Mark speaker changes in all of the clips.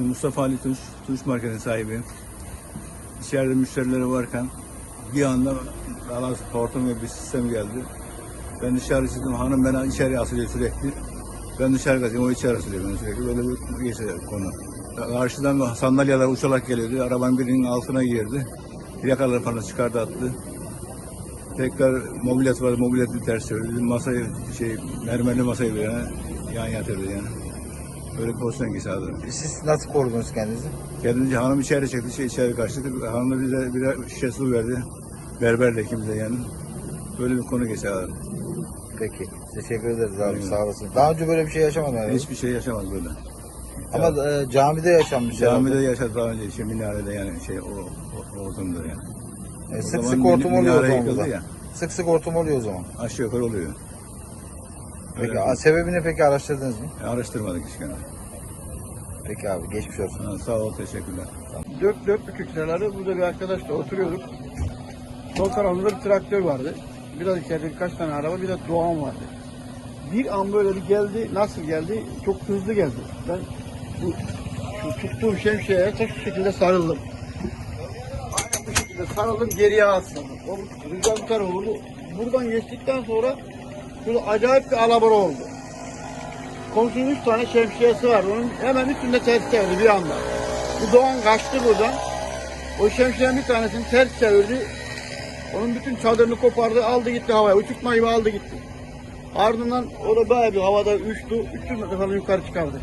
Speaker 1: İsmim Mustafa Ali Tunç, Tunç marketin sahibiyim. İçeride müşterileri varken bir anda alan hortum gibi bir sistem geldi. Ben dışarı çıktım, hanım beni içeri asılıyor sürekli. Ben dışarı kaçıyorum, o içeri asılıyor beni sürekli. Böyle bir geçiyor konu. Karşıdan sandalyeler uçarak geliyordu. Arabanın birinin altına girdi. Plakaları falan çıkardı attı. Tekrar mobilyat var, mobilyatı ters çevirdi. Masayı, şey, mermerli masayı böyle yan yatırdı yani. Böyle bir pozisyon geçirdi.
Speaker 2: Siz nasıl korudunuz kendinizi?
Speaker 1: Kendince hanım içeri çekti, şey içeri kaçtı. Hanım bize bir şişe su verdi. Berberle ikimize yani. Böyle bir konu geçerdi.
Speaker 2: Peki. Teşekkür ederiz abi.
Speaker 1: Aynen.
Speaker 2: Sağ olasın. Daha önce böyle bir şey yaşamadın herhalde.
Speaker 1: Hiçbir şey yaşamaz böyle.
Speaker 2: Ama e, camide yaşanmış. herhalde.
Speaker 1: Camide yaşadı daha önce, şey, minarede yani şey o, o, ortamda yani.
Speaker 2: E,
Speaker 1: O
Speaker 2: sık
Speaker 1: zaman
Speaker 2: sık hortum
Speaker 1: min-
Speaker 2: oluyor o
Speaker 1: minare
Speaker 2: zaman
Speaker 1: yıkıldı
Speaker 2: burada.
Speaker 1: ya.
Speaker 2: Sık sık hortum oluyor o zaman.
Speaker 1: Aşağı yukarı oluyor.
Speaker 2: Peki
Speaker 1: Öyle.
Speaker 2: a- sebebini peki araştırdınız mı?
Speaker 1: Araştırmadık hiç gene.
Speaker 2: Peki abi geçmiş olsun.
Speaker 1: Ha, Sağ ol, teşekkürler.
Speaker 3: Dört dört buçuk liraları burada bir arkadaşla oturuyorduk. Sol tarafımızda bir traktör vardı. Biraz içeride birkaç tane araba bir de Doğan vardı. Bir an böyle bir geldi. Nasıl geldi? Çok hızlı geldi. Ben bu şu tuttuğum şemsiyeye tek şu şekilde sarıldım. Aynen bu şekilde sarıldım geriye atladım. O rüzgar bu tarafa vurdu. Buradan geçtikten sonra şurada acayip bir alabora oldu. Komşunun üç tane şemsiyesi var. Onun hemen üstünde ters çevirdi bir anda. Bu Doğan kaçtı buradan. O şemsiyenin bir tanesini ters çevirdi. Onun bütün çadırını kopardı, aldı gitti havaya. Uçurtma gibi aldı gitti. Ardından o da bayağı bir havada uçtu. 300 metre falan yukarı çıkardı.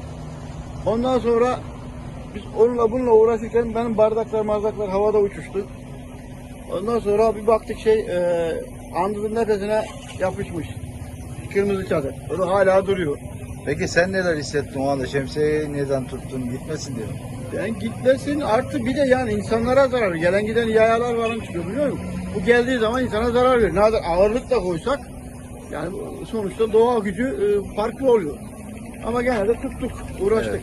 Speaker 3: Ondan sonra biz onunla bununla uğraşırken benim bardaklar bardaklar havada uçuştu. Ondan sonra bir baktık şey e, andızın nefesine yapışmış. Kırmızı çadır. O da hala duruyor.
Speaker 2: Peki sen neler hissettin o anda? Şemsiyeyi neden tuttun? Gitmesin diye mi?
Speaker 3: Yani gitmesin artı bir de yani insanlara zarar. Gelen giden yayalar falan çıkıyor biliyor musun? Bu geldiği zaman insana zarar veriyor. Ne kadar ağırlık da koysak yani sonuçta doğa gücü e, farklı oluyor. Ama gene de tuttuk, uğraştık.